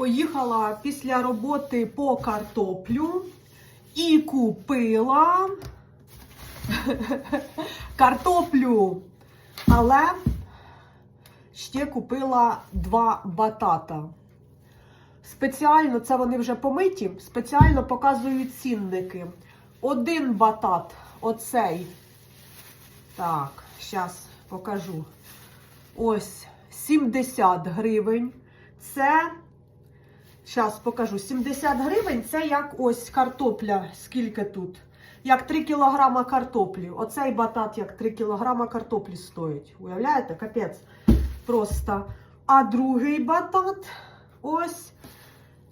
Поїхала після роботи по картоплю і купила картоплю, але ще купила два батата. Спеціально, це вони вже помиті, спеціально показую цінники. Один батат, оцей. Так, зараз покажу. Ось 70 гривень. Це, зараз покажу, 70 гривень це як ось картопля, скільки тут. Як 3 кілограма картоплі. Оцей батат як 3 кілограма картоплі стоїть. Уявляєте? Капець. Просто. А другий батат, ось,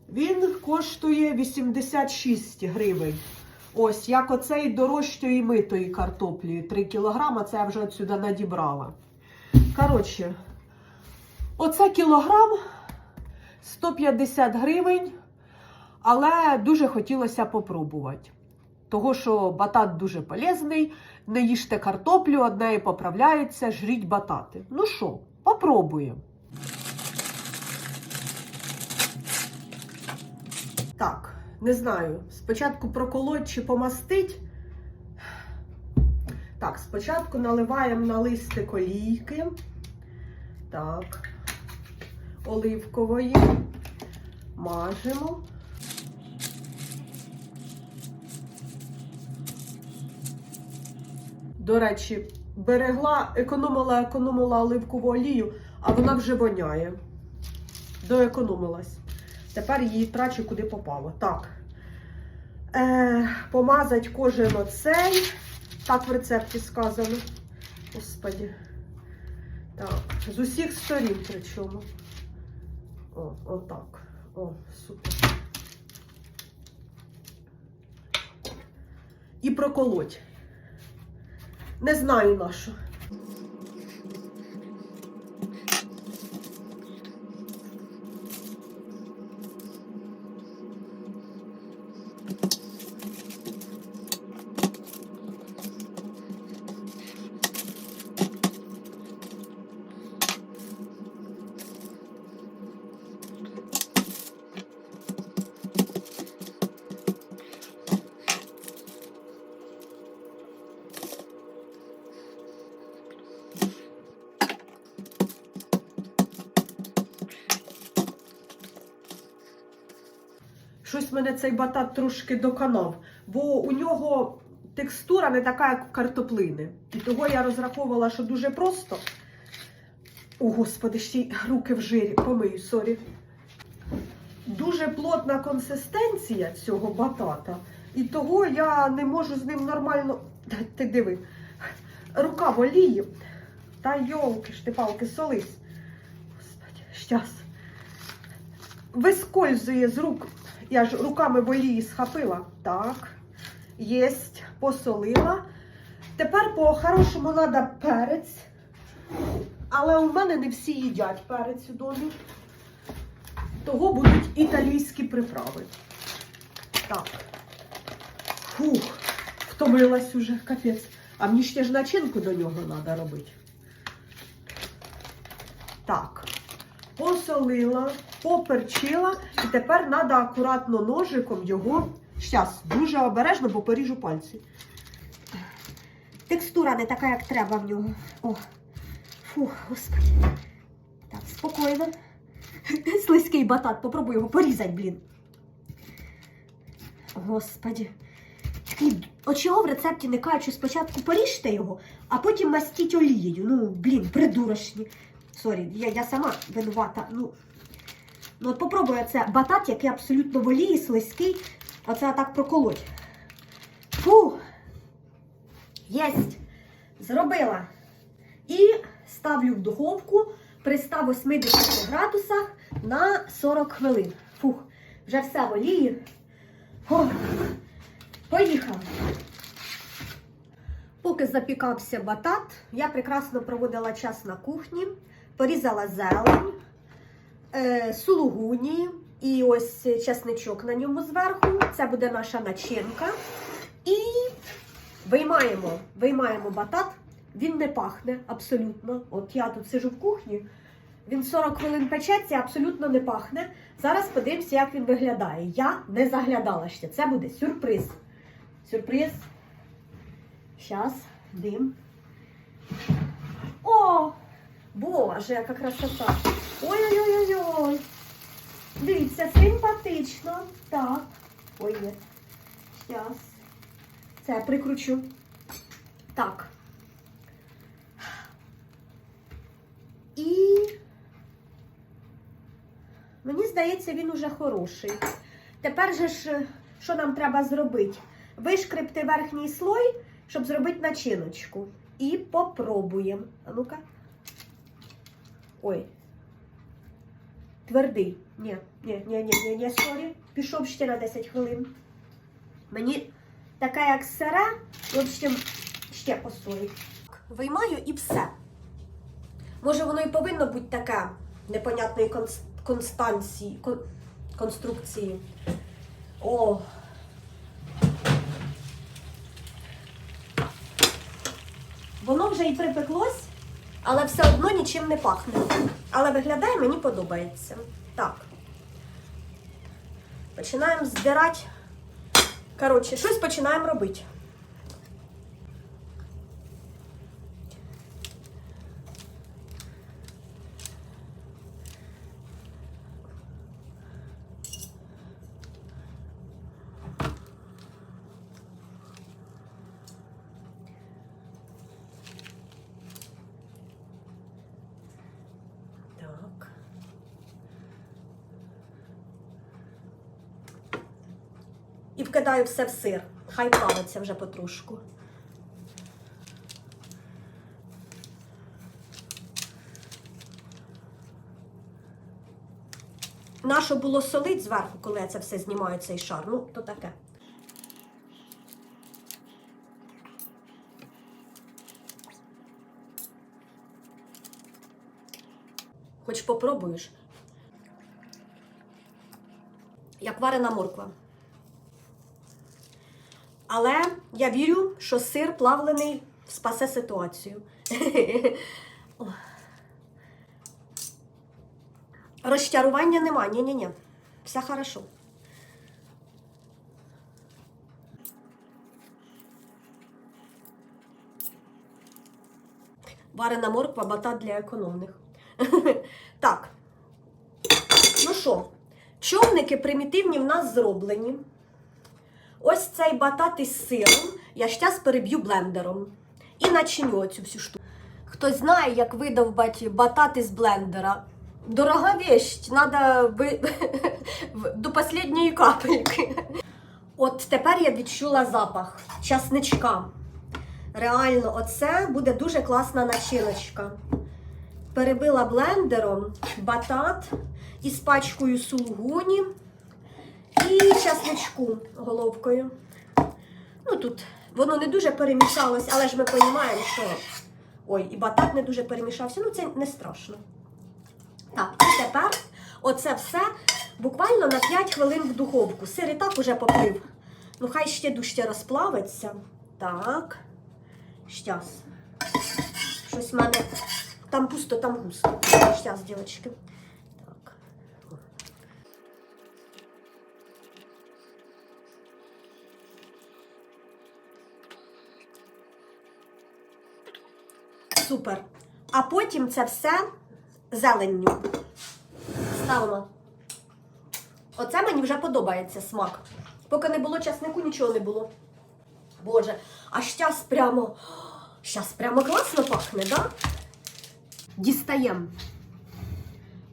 він коштує 86 гривень. Ось, як оцей дорожчої митої картоплі. 3 кілограма, це я вже отсюди надібрала. Коротше, оце кілограм 150 гривень, але дуже хотілося попробувати. Того, що батат дуже полезний, не їжте картоплю, одне і поправляється, жріть батати. Ну що, попробуємо. Так, не знаю. Спочатку проколоть чи помастить. Так, спочатку наливаємо на листик олійки. Так, оливкової. Мажемо. До речі, берегла, економила, економила оливкову олію, а вона вже воняє. Доекономилась. Тепер її трачу куди попало. Так. Е, помазать кожен оцей. Так в рецепті сказано. Господі. Так, з усіх сторін причому. О, отак. О, супер. І проколоть. Не знаю на Щось мене цей батат трошки доконав, бо у нього текстура не така, як в картоплини. І того я розраховувала, що дуже просто. О, господи, ще й руки в жирі, помию, сорі. Дуже плотна консистенція цього батата. І того я не можу з ним нормально. Ти диви, рука в олії. Та йолки ж ти палки, солись. Господи, щас. Вискользує з рук. Я ж руками в олії схопила. Так. Єсть, посолила. Тепер по-хорошому треба перець. Але у мене не всі їдять перець у домі. Того будуть італійські приправи. Так. Фух, втомилась уже, капець. А мені ще ж начинку до нього треба робити. Так. Посолила, поперчила, і тепер треба акуратно ножиком його. Щас, дуже обережно, бо поріжу пальці. Текстура не така, як треба в нього. О, фух, господи. Так, спокійно. Слизький батат, попробуй його порізати, блін. Господи. Такий, чого в рецепті не кажуть, спочатку поріжте його, а потім мастіть олією. Ну, блін, придурочні. Сорі, я, я сама винувата. Ну, ну от попробуй це батат, який абсолютно в олії, слизький. Оце так проколоть. Фу! Єсть! Зробила. І ставлю в духовку при 180 градусах на 40 хвилин. Фух, вже все в олії. О, поїхали. Поки запікався батат, я прекрасно проводила час на кухні, порізала зелень, е, сулугуні і ось чесничок на ньому зверху. Це буде наша начинка. І Виймаємо, виймаємо батат. Він не пахне абсолютно. От я тут сижу в кухні, Він 40 хвилин печеться, абсолютно не пахне. Зараз подивимося, як він виглядає. Я не заглядала ще. Це буде сюрприз. Сюрприз. Щас, дим. О! Боже, яка красота! Ой-ой-ой-ой! Дивіться, симпатично. Так. Ой, є. Щас. Це прикручу. Так. І мені здається, він уже хороший. Тепер же ж, що нам треба зробити? Вишкребти верхній слой, щоб зробити начиночку. І попробуємо. А ну-ка. Ой. Твердий. Ні, ні, ні, ні, ні, ні, сорі. Пішов ще на 10 хвилин. Мені така, як сира, в общем, ще посолить. Виймаю і все. Може, воно і повинно бути таке непонятної конс- констанції, кон- конструкції. О. Воно вже і припеклось, але все одно нічим не пахне. Але виглядає, мені подобається. Так. Починаємо здирати. Коротше, щось починаємо робити. Так. І вкидаю все в сир. Хай плавиться вже потрошку. Нащо було солить зверху, коли я це все знімаю, цей шар? Ну, то таке. Хоч попробуєш. Як варена морква. Але я вірю, що сир плавлений спасе ситуацію. Розчарування нема. Ні-ні-ні. Все хорошо. Варена морква, батат для економних. Так. Ну що, човники примітивні в нас зроблені. Ось цей батат із сиром я зараз переб'ю блендером. І начиню оцю всю штуку. Хтось знає, як видовбати батат із блендера. Дорога вещь, треба ви... до останньої капельки. От тепер я відчула запах часничка. Реально, оце буде дуже класна начиночка. Перебила блендером батат із пачкою сулугуні і головкою. Ну тут воно не дуже перемішалось, але ж ми розуміємо, що. Ой, і батат не дуже перемішався, ну це не страшно. Так, і тепер оце все буквально на 5 хвилин в духовку. Сир і так уже поплив. Ну, хай ще дужче розплавиться. Так. Щас. Щось в мене там пусто, там густо. Щас, дівчатки. Супер. А потім це все зеленню. Ставимо. Оце мені вже подобається смак. Поки не було часнику, нічого не було. Боже, а щас прямо. Щас прямо класно пахне, да? Дістаємо.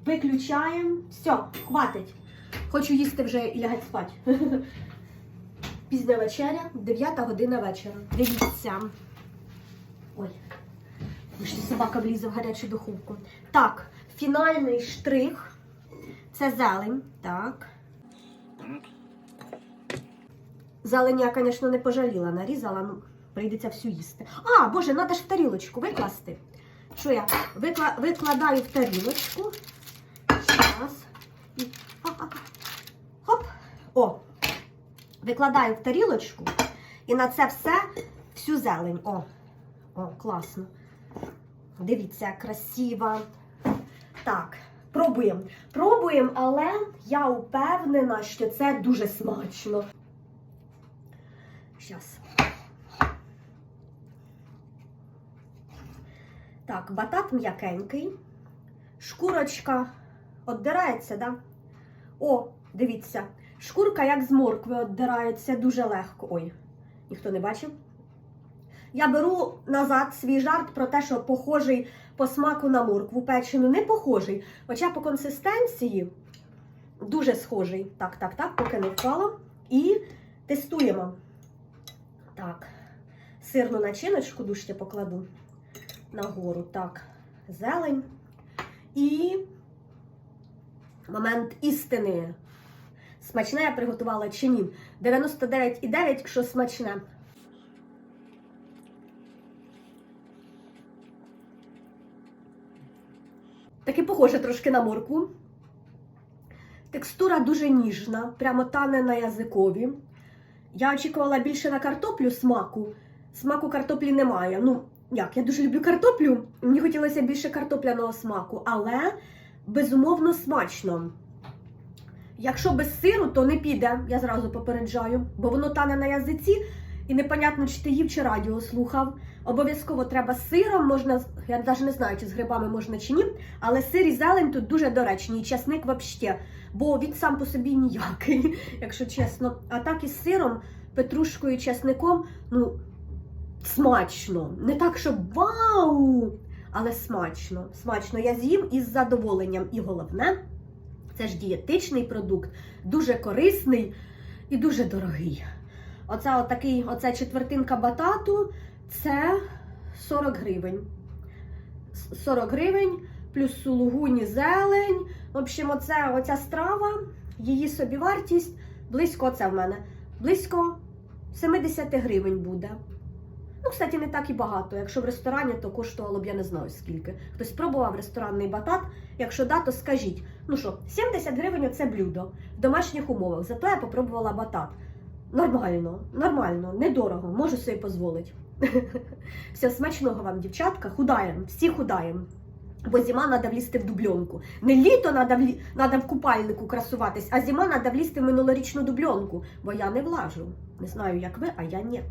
Виключаємо. Все, хватить. Хочу їсти вже і лягати спати. Пізня вечеря, 9 година вечора. Дивіться. Ой. Ще собака влізе в гарячу духовку. Так, фінальний штрих. Це зелень. Так. Зелень я, звісно, не пожаліла, нарізала, ну, прийдеться всю їсти. А, боже, треба ж в тарілочку викласти. Що я? Викла... Викладаю в тарілочку. Зараз. І... Хоп. О. Викладаю в тарілочку. І на це все всю зелень. О, О, класно. Дивіться, як красиво. Так, пробуємо. Пробуємо, але я впевнена, що це дуже смачно. Щас. Так, батат м'якенький. Шкурочка віддирається, да? О, дивіться. Шкурка як з моркви віддирається дуже легко. Ой, ніхто не бачив. Я беру назад свій жарт про те, що похожий по смаку на моркву печену. Не похожий, хоча по консистенції дуже схожий. Так, так, так, поки не впало. І тестуємо. Так, сирну начиночку дужче покладу нагору. Так, зелень. І момент істини. Смачне я приготувала чи ні? 99,9, що смачне. Таки похоже трошки на моркву. Текстура дуже ніжна, прямо тане на язикові. Я очікувала більше на картоплю смаку. Смаку картоплі немає. Ну, як, я дуже люблю картоплю. Мені хотілося більше картопляного смаку, але безумовно смачно. Якщо без сиру, то не піде, я зразу попереджаю, бо воно тане на язиці, і непонятно, чи ти їв, чи радіо слухав. Обов'язково треба з сиром, можна, з- я навіть не знаю, чи з грибами можна чи ні, але сир і зелень тут дуже доречні, і часник взагалі, бо він сам по собі ніякий, якщо чесно. А так із сиром, петрушкою і часником, ну, смачно. Не так, щоб вау! Але смачно. Смачно. Я з'їм із задоволенням. І головне, це ж дієтичний продукт, дуже корисний і дуже дорогий. Оце отакий, оця четвертинка батату це 40 гривень. 40 гривень, плюс сулугуні зелень. В общем, оце, оця страва, її собівартість близько оце в мене. Близько 70 гривень буде. Ну, кстати, не так і багато. Якщо в ресторані, то коштувало б я не знаю скільки. Хтось пробував ресторанний батат. Якщо да, то скажіть. Ну що, 70 гривень оце блюдо в домашніх умовах. Зато я попробувала батат. Нормально, нормально, недорого, можу собі дозволити. Все, смачного вам, дівчатка, худаєм, всі худаєм. Бо зима треба влізти в дубльонку. Не літо треба влі... в купальнику красуватись, а зима треба влізти в минулорічну дубльонку, бо я не влажу. Не знаю, як ви, а я ні.